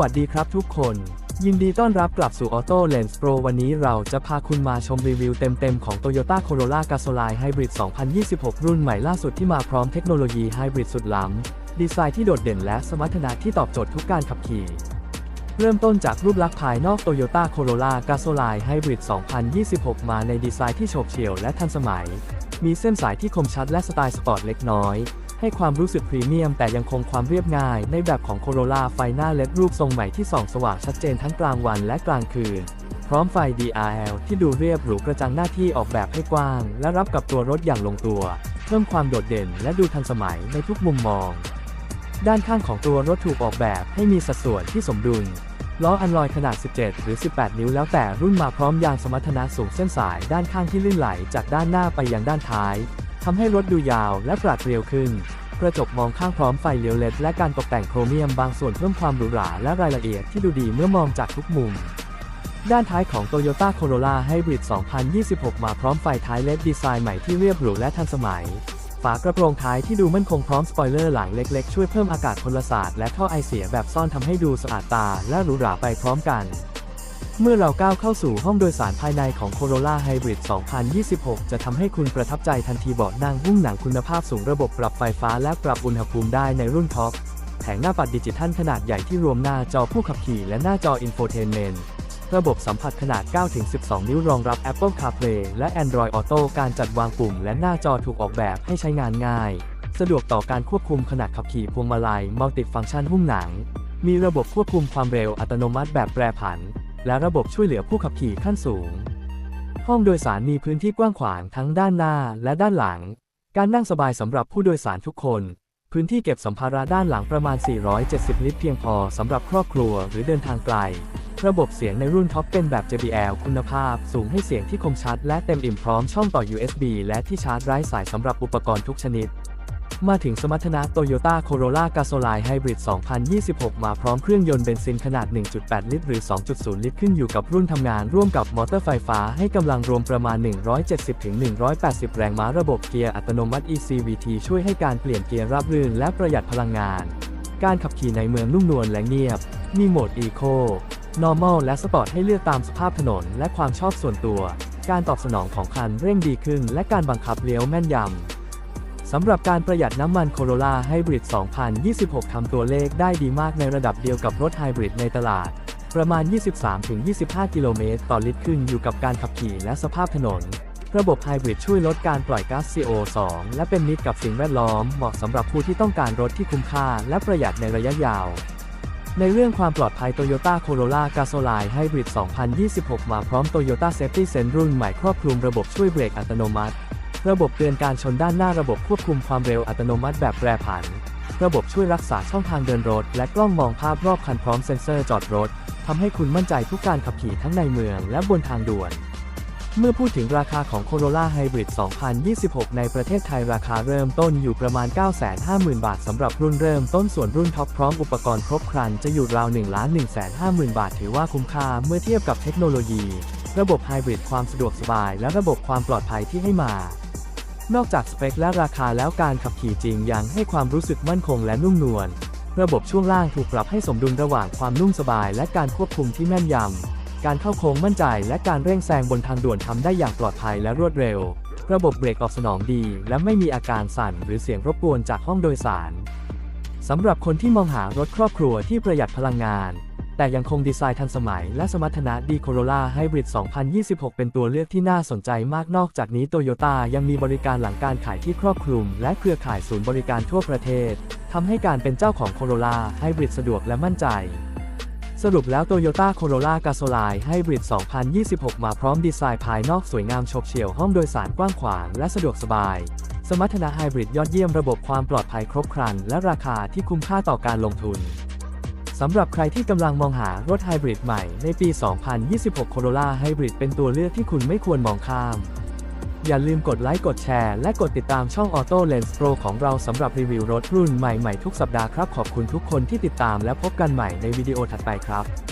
วัสดีครับทุกคน ยินดีต้อนรับกลับสู่ Auto Lens Pro วันนี้เราจะพาคุณมาชมรีวิวเต็ม ๆ ของ Toyota Corolla Gasoline Hybrid 2026 รุ่นใหม่ล่าสุดที่มาพร้อมเทคโนโลยีไฮบริดสุดล้ำ ดีไซน์ที่โดดเด่นและสมรรถนะที่ตอบโจทย์ทุกการขับขี่เริ่มต้นจากรูปลักษณ์ภายนอก Toyota Corolla Gasoline Hybrid 2026 มาในดีไซน์ที่โฉบเฉี่ยวและทันสมัย มีเส้นสายที่คมชัดและสไตล์สปอร์ตเล็กน้อย ให้ความรู้สึกพรีเมียมแต่ยังคงความเรียบง่ายในแบบของ Corolla ไฟหน้าเล็ดรูปทรงใหม่ที่ส่องสว่างชัดเจนทั้งกลางวันและกลางคืน พร้อมไฟ DRL ที่ดูเรียบหรูกระจังหน้าที่ออกแบบให้กว้าง และรับกับตัวรถอย่างลงตัว เพิ่มความโดดเด่นและดูทันสมัยในทุกมุมมอง ด้านข้างของตัวรถถูกออกแบบให้มีสัดส่วนที่สมดุลล้ออันลอยขนาด 17 หรือ 18 นิ้วแล้วแต่รุ่นมาพร้อมยางสมรรถนะสูงเส้นสายด้านข้างที่ลื่นไหลจากด้านหน้าไปยังด้านท้าย ทำให้รถดูยาวและปราดเปรียวขึ้น กระจกมองข้างพร้อมไฟเลี้ยวเลดและการตกแต่งโครเมียมบางส่วนเพิ่มความหรูหราและรายละเอียดที่ดูดีเมื่อมองจากทุกมุม ด้านท้ายของ Toyota Corolla Hybrid 2026 มาพร้อมไฟท้ายเลดดีไซน์ใหม่ที่เรียบหรูและทันสมัย ฝากระโปรงท้ายที่ดูมั่นคงพร้อมสปอยเลอร์หลังเล็กๆ ช่วยเพิ่มอากาศพลศาสตร์และท่อไอเสียแบบซ่อนทำให้ดูสะอาดตาและหรูหราไปพร้อมกัน เมื่อเราก้าวเข้าสู่ห้องโดยสารภายในของ Corolla Hybrid 2026 จะทำให้คุณประทับใจทันทีเบาะนั่งหุ้มหนังคุณภาพสูงระบบปรับไฟฟ้าและปรับอุณหภูมิได้ในรุ่นท็อป แผงหน้าปัดดิจิทัลขนาดใหญ่ที่รวมหน้าจอผู้ขับขี่และหน้าจอ Infotainment ระบบสัมผัสขนาด 9-12 นิ้วรองรับ Apple CarPlay และ Android Auto การจัดวางปุ่มและหน้าจอถูกออกแบบให้ใช้งานง่าย สะดวกต่อการควบคุมขนาดขับขี่พวงมาลัย Multi-Function หุ้มหนัง มีระบบควบคุมความเร็วอัตโนมัติแบบแปรผัน และระบบช่วยเหลือผู้ขับขี่ขั้นสูง ห้องโดยสารมีพื้นที่กว้างขวางทั้งด้านหน้าและด้านหลัง การนั่งสบายสำหรับผู้โดยสารทุกคน พื้นที่เก็บสัมภาระด้านหลังประมาณ 470 ลิตรเพียงพอสำหรับครอบครัวหรือเดินทางไกล ระบบเสียงในรุ่นท็อปเป็นแบบ JBL คุณภาพ สูงให้เสียงที่คมชัด และเต็มอิ่มพร้อมช่องต่อ USB และที่ชาร์จไร้สายสำหรับอุปกรณ์ทุกชนิด มาถึงสมรรถนะ Toyota Corolla Gasoline Hybrid 2026 มาพร้อมเครื่องยนต์เบนซินขนาด 1.8 ลิตร หรือ 2.0 ลิตร ขึ้นอยู่กับรุ่นทำงานร่วมกับมอเตอร์ไฟฟ้าให้กำลังรวมประมาณ 170-180 แรงม้าระบบเกียร์อัตโนมัติ ECVT ช่วยให้การเปลี่ยนเกียร์ราบรื่นและประหยัดพลังงาน การขับขี่ในเมืองนุ่มนวลและเงียบ มีโหมด Eco Normal และ Sport ให้เลือกตามสภาพถนนและความชอบส่วนตัว การตอบสนองของคันเร่งดีขึ้น และการบังคับเลี้ยวแม่นยำ สำหรับการประหยัดน้ำมัน Corolla Hybrid 2026 ทำตัวเลขได้ดีมากในระดับเดียวกับรถไฮบริดในตลาด ประมาณ 23-25 กิโลเมตรต่อลิตรขึ้นอยู่กับการขับขี่และสภาพถนน ระบบไฮบริดช่วยลดการปล่อยก๊าซ CO2 และเป็นมิตรกับสิ่งแวดล้อม เหมาะสำหรับผู้ที่ต้องการรถที่คุ้มค่าและประหยัดในระยะยาว ในเรื่องความปลอดภัย Toyota Corolla Gasoline Hybrid 2026 มาพร้อม Toyota Safety Sense รุ่นใหม่ครอบคลุมระบบช่วยเบรกอัตโนมัติ ระบบเตือนการชนด้านหน้าระบบควบคุมความเร็วอัตโนมัติแบบแปรผัน ระบบช่วยรักษาช่องทางเดินรถ และกล้องมองภาพรอบคันพร้อมเซ็นเซอร์จอดรถทำให้คุณมั่นใจทุกการขับขี่ทั้งในเมืองและบนทางด่วน เมื่อพูดถึงราคาของ Corolla Hybrid 2026 ในประเทศไทยราคาเริ่มต้นอยู่ประมาณ 950,000 บาทสำหรับรุ่นเริ่มต้นส่วนรุ่นท็อปพร้อมอุปกรณ์ครบครันจะอยู่ราว 1 1 5 0 0 0 0 บาท ถือว่าคุ้มค่าเมื่อเทียบกับเทคโนโลยี ระบบไฮบริดความสะดวกสบายและระบบความปลอดภัยที่ให้มา นอกจากสเปคและราคาแล้วการขับขี่จริงยังให้ความรู้สึกมั่นคงและนุ่มนวล ระบบช่วงล่างถูกปรับให้สมดุลระหว่างความนุ่มสบายและการควบคุมที่แม่นยำ การเข้าโค้งมั่นใจและการเร่งแซงบนทางด่วนทำได้อย่างปลอดภัยและรวดเร็ว ระบบเบรกตอบสนองดี และไม่มีอาการสั่นหรือเสียงรบกวนจากห้องโดยสารสำหรับคนที่มองหารถครอบครัวที่ประหยัดพลังงาน แต่ยังคงดีไซน์ทันสมัยและสมรรถนะดี Corolla Hybrid 2026 เป็นตัวเลือกที่น่าสนใจมากนอกจากนี้โตโยต้ายังมีบริการหลังการขายที่ครอบคลุม และเครือข่ายศูนย์บริการทั่วประเทศทำให้การเป็นเจ้าของ Corolla Hybrid สะดวกและมั่นใจ สรุปแล้ว Toyota Corolla Gasoline Hybrid 2026 มาพร้อมดีไซน์ภายนอกสวยงามโฉบเฉี่ยวห้องโดยสารกว้างขวางและสะดวกสบาย สมรรถนะไฮบริดยอดเยี่ยมระบบความปลอดภัยครบครัน และราคาที่คุ้มค่าต่อการลงทุน สำหรับใครที่กำลังมองหารถไฮบริดใหม่ในปี 2026 Corolla Hybrid เป็นตัวเลือกที่คุณไม่ควรมองข้าม อย่าลืมกดไลค์กดแชร์และกดติดตามช่อง Auto Lens Pro ของเราสำหรับรีวิวรถรุ่นใหม่ๆทุกสัปดาห์ครับ ขอบคุณทุกคนที่ติดตามและพบกันใหม่ในวิดีโอถัดไปครับ